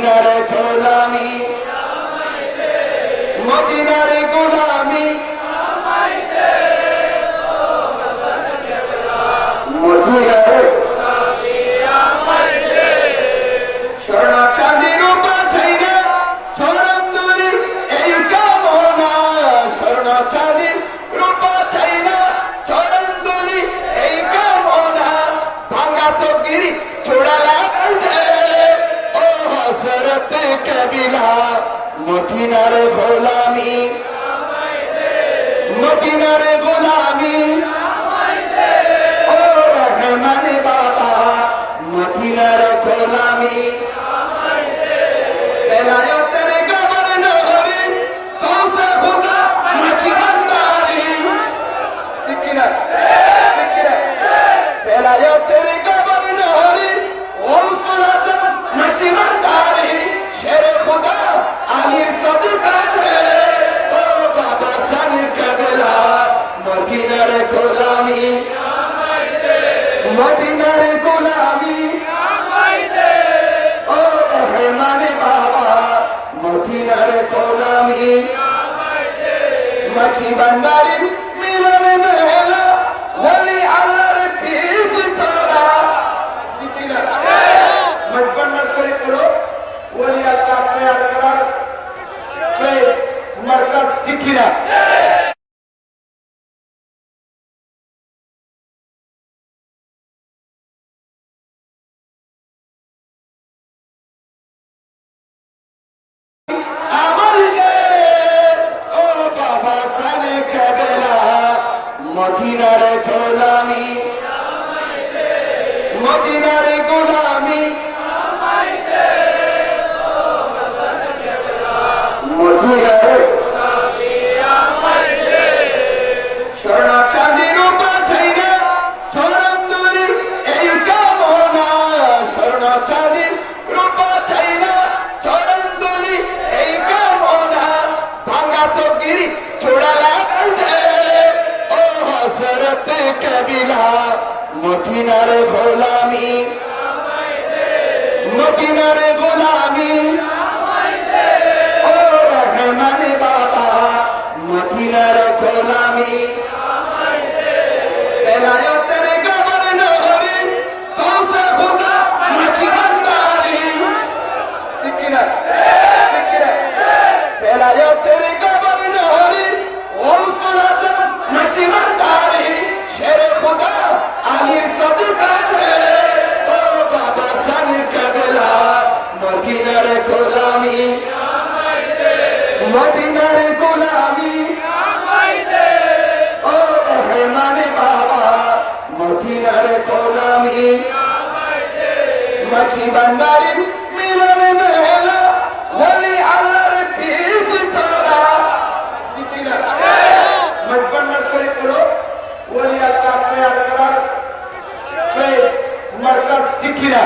মদিনারে গোলামি মদিনারে গোলামি কাবিলা মদিনার গোলামি। মদিনার গোলামি। ও রহমান বাবা মদিনার গোলামি। কাছি ভান্ডারির মিলনে মেলা, হলি আলারে পিস তারা। মজবান্ডার শরীফ হলো ওলি আল্লাহ আপনার প্লেস মার্কাজ জিকিরা। মদিনারে গোলামি মদিনারে গোলামি। হসরত কবিলা মদিনার গোলামি। মদিনার গোলামি। ও রহমান বাবা মদিনার গোলামি। মাছি ভান্ডারী মিলনে মেলা বলি আল্লাহর পীর তারা মজবান্ডার শরীফ হলো বলি আল্লাহ প্রেয়ার করার প্রেস মার্কাজ জিকিরা